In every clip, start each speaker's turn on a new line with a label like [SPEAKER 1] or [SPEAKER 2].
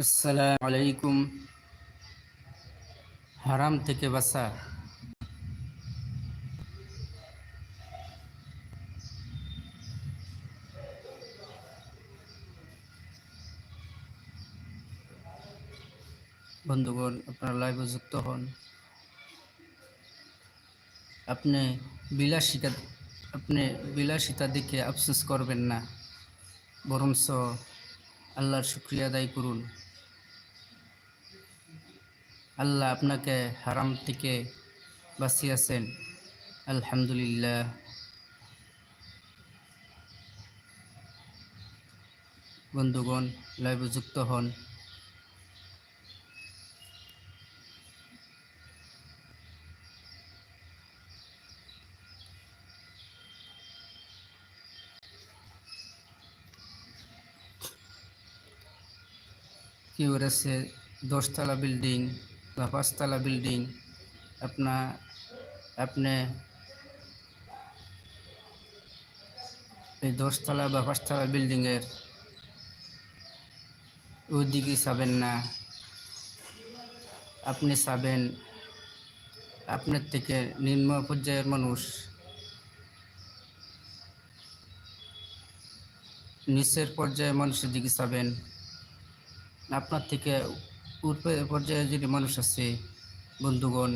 [SPEAKER 1] আসসালামু আলাইকুম। হারাম থেকে বাঁচা। বন্ধুগণ, আপনারা লাইভে যুক্ত হন। আপনি বিলাসিতা আপনি বিলাসিতা দেখে আফসোস করবেন না। বরঞ্চ আল্লাহর শুক্রিয়া আদায় করুন। আল্লাহ আপনাকে হারাম থেকে বাঁচিয়েছেন। আলহামদুলিল্লাহ। বন্ধুগণ লাইভে যুক্ত হন। কেউ আছে দশতলা বিল্ডিং বা পাঁচতলা বিল্ডিং। আপনা, আপনি এই দশতলা বা পাঁচতলা বিল্ডিংয়ের ওইদিকে চাবেন না। আপনি চাবেন আপনার থেকে নিম্ন পর্যায়ের মানুষ নিচের পর্যায়ের মানুষের দিকে চাবেন। আপনার থেকে পর্যায়ে যদি মানুষ আছে, বন্ধুগণ,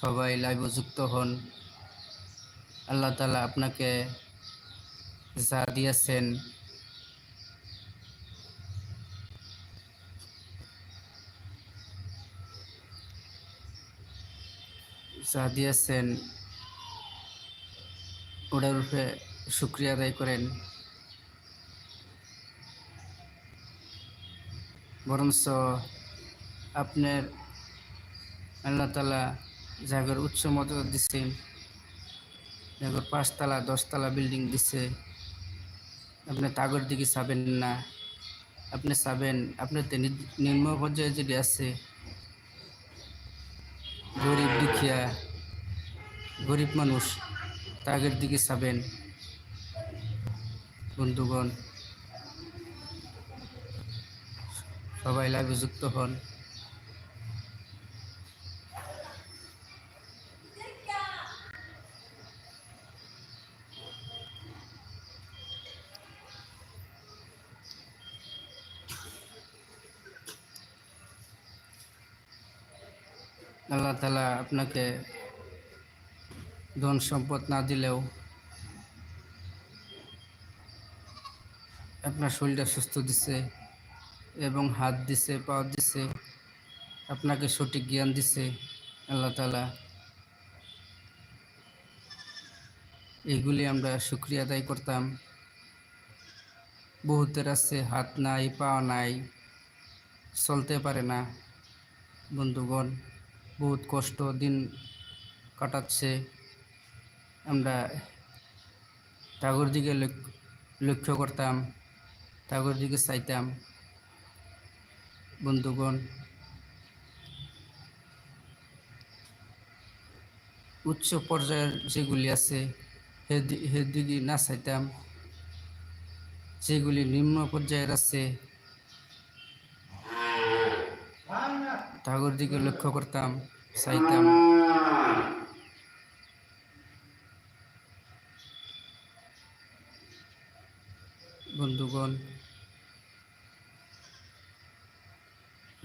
[SPEAKER 1] সবাই লাইভে যুক্ত হন। আল্লাহ তালা আপনাকে যা দিয়েছেন যা দিয়েছেন ওটার উপরে শুক্রিয়া আদায় করেন। বরঞ্চ আপনার আল্লাহ তালা জায়গার উচ্চ মর্যাদা দিচ্ছেন জায়গার পাঁচতলা, দশতলা বিল্ডিং দিচ্ছে আপনি তাগর দিকে চাবেন না। আপনি চাবেন আপনার তে নিম্ন পর্যায়ে যদি আছে, গরিব দুঃখিয়া, গরিব মানুষ তাগের দিকে চাবেন। বন্ধুগণ সবাই লাইভে যুক্ত হন। আল্লাহ তালা আপনাকে ধন সম্পদ না দিলেও আপনার শরীরটা সুস্থ দিছে এবং হাত দিছে, পা দিছে, আপনাকে সঠিক জ্ঞান দিছে, আল্লাহ তালা এইগুলি আমরা শুক্রিয়া আদায় করতাম। বহুতের আছে, হাত নাই, পা নাই, চলতে পারে না। বন্ধুগণ, বহুত কষ্ট দিন কাটাচ্ছে। আমরা টাগর দিকে লক- লক্ষ্য করতাম টাগর দিকে চাইতাম, বন্ধুগণ। উচ্চ পর্যায়ের যেগুলি আছে সেদি- সেদিকে না চাইতাম, যেগুলি নিম্ন পর্যায়ের আছে টাগর দিকে লক্ষ্য করতাম, চাইতাম বন্ধুগণ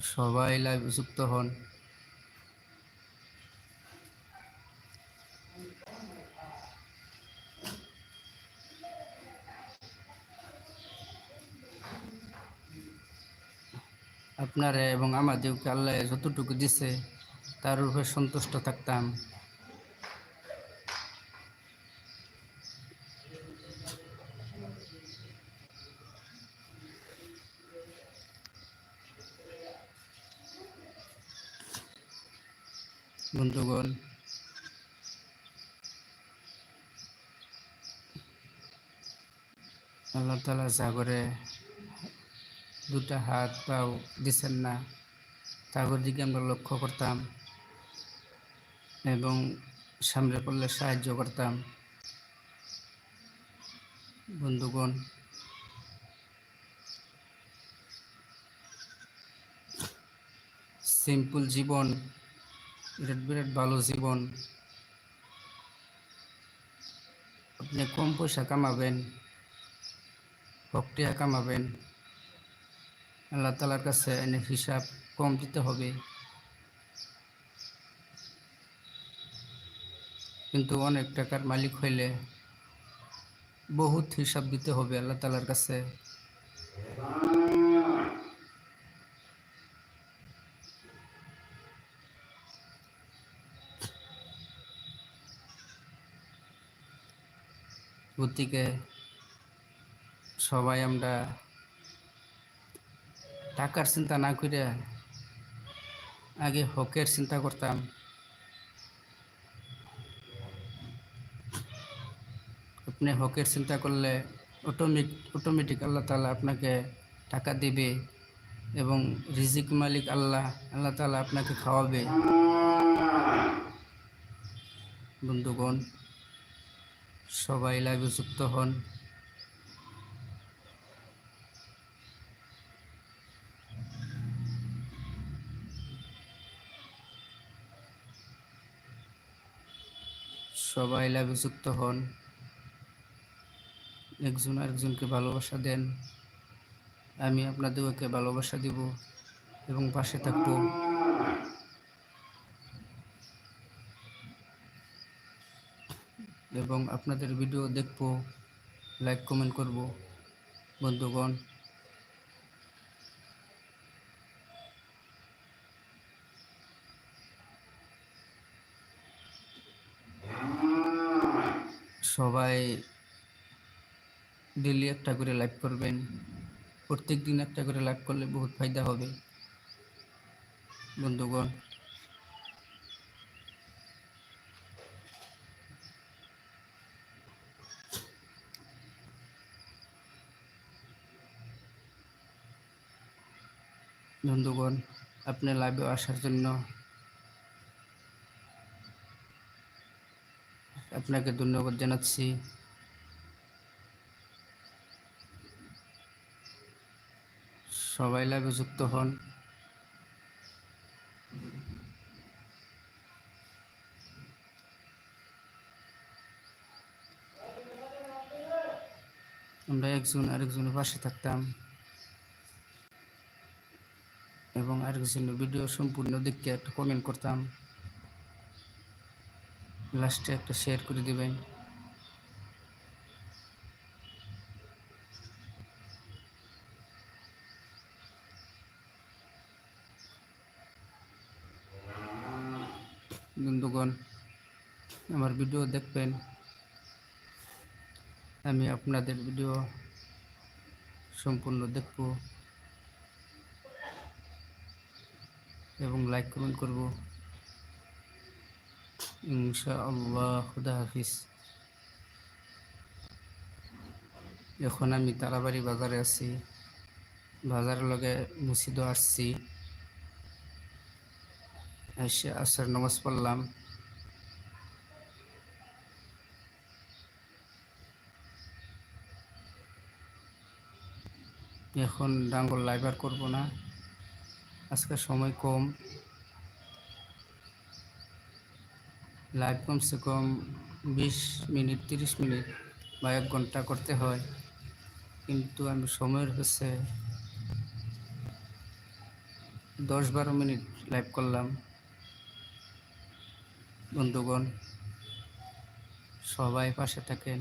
[SPEAKER 1] সবাই লাইভ যুক্ত হন। আপনারা এবং আমাদেরকে আল্লাহ যতটুকু দিছে তার উপরে সন্তুষ্ট থাকতাম। বন্ধুগণ। আল্লাহ তালা সাগরে দুটা হাত পাও দিচ্ছেন না তাগর দিকে আমরা লক্ষ্য করতাম এবং সামনে পড়লে সাহায্য করতাম। বন্ধুগণ সিম্পল জীবন বিরাট বিরাট ভালো জীবন। আপনি কম পয়সা কামাবেন হকটিয়া কামাবেন। আল্লাহ তালার কাছে এনে হিসাব কম দিতে হবে। কিন্তু অনেক টাকার মালিক হইলে বহুত হিসাব দিতে হবে আল্লাহ তালার কাছে। গতিকে সবাই আমরা টাকার চিন্তা না করে আগে হকের চিন্তা করতাম। আপনি হকের চিন্তা করলে অটোমেটিক অটোমেটিক আল্লাহ তালা আপনাকে টাকা দিবে এবং রিজিক মালিক আল্লাহ আল্লাহ তালা আপনাকে খাওয়াবে। বন্ধুগণ সবাই লাইভে যুক্ত হন। সবাই লাইভে যুক্ত হন। একজন আরেকজনকে ভালোবাসা দেন। আমি আপনাদেরকে ভালোবাসা দিব এবং পাশে থাকব। এবং আপনাদের ভিডিও দেখব লাইক কমেন্ট করব। বন্ধুগণ। সবাই ডেলি একটা করে লাইভ করবেন। প্রত্যেক দিন একটা করে লাইভ করলে বহুত ফায়দা হবে। বন্ধুগণ। বন্ধুগণ, আপনি লাইভে আসার জন্য আপনাকে ধন্যবাদ জানাচ্ছি। সবাই লাইভে যুক্ত হন। আমরা একজন আরেকজনের পাশে থাকতাম। এবং আর কিছু ভিডিও সম্পূর্ণ দেখতে একটা কমেন্ট করতাম। লাস্টে একটা শেয়ার করে দিবেন। বন্ধুগণ, আমার ভিডিও দেখবেন। আমি আপনাদের ভিডিও সম্পূর্ণ দেখব। এবং লাইক কমেন্ট করব। ইনশাআল্লাহ, খুদা হাফিজ। এখন আমি তারাবাড়ি বাজারে আছি। বাজারের লগে মসজিদও আসছি। এসে আসার নামাজ পড়লাম। এখন ডাঙ্গল লাইবার করব না। আজকে সময় কম লাইভ কমসে কম, বিশ মিনিট, তিরিশ মিনিট বা এক ঘণ্টা করতে হয়। কিন্তু আমি সময়ের হচ্ছে দশ বারো মিনিট লাইভ করলাম। বন্ধুগণ, সবাই পাশে থাকেন।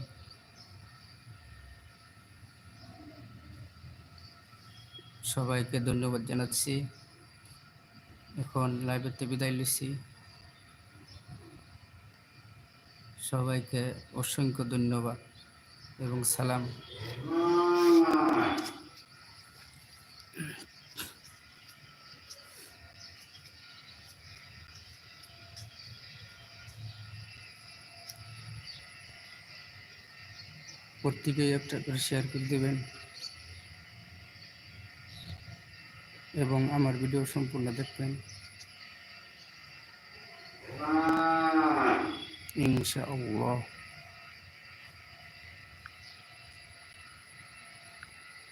[SPEAKER 1] সবাইকে ধন্যবাদ জানাচ্ছি। এখন লাইভেতে বিদায় লিছি সবাইকে অসংখ্য ধন্যবাদ এবং সালাম। প্রত্যেকেই একটা করে শেয়ার করে দেবেন। এবং আমার ভিডিও সম্পূর্ণ দেখবেন। ইনশাআল্লাহ।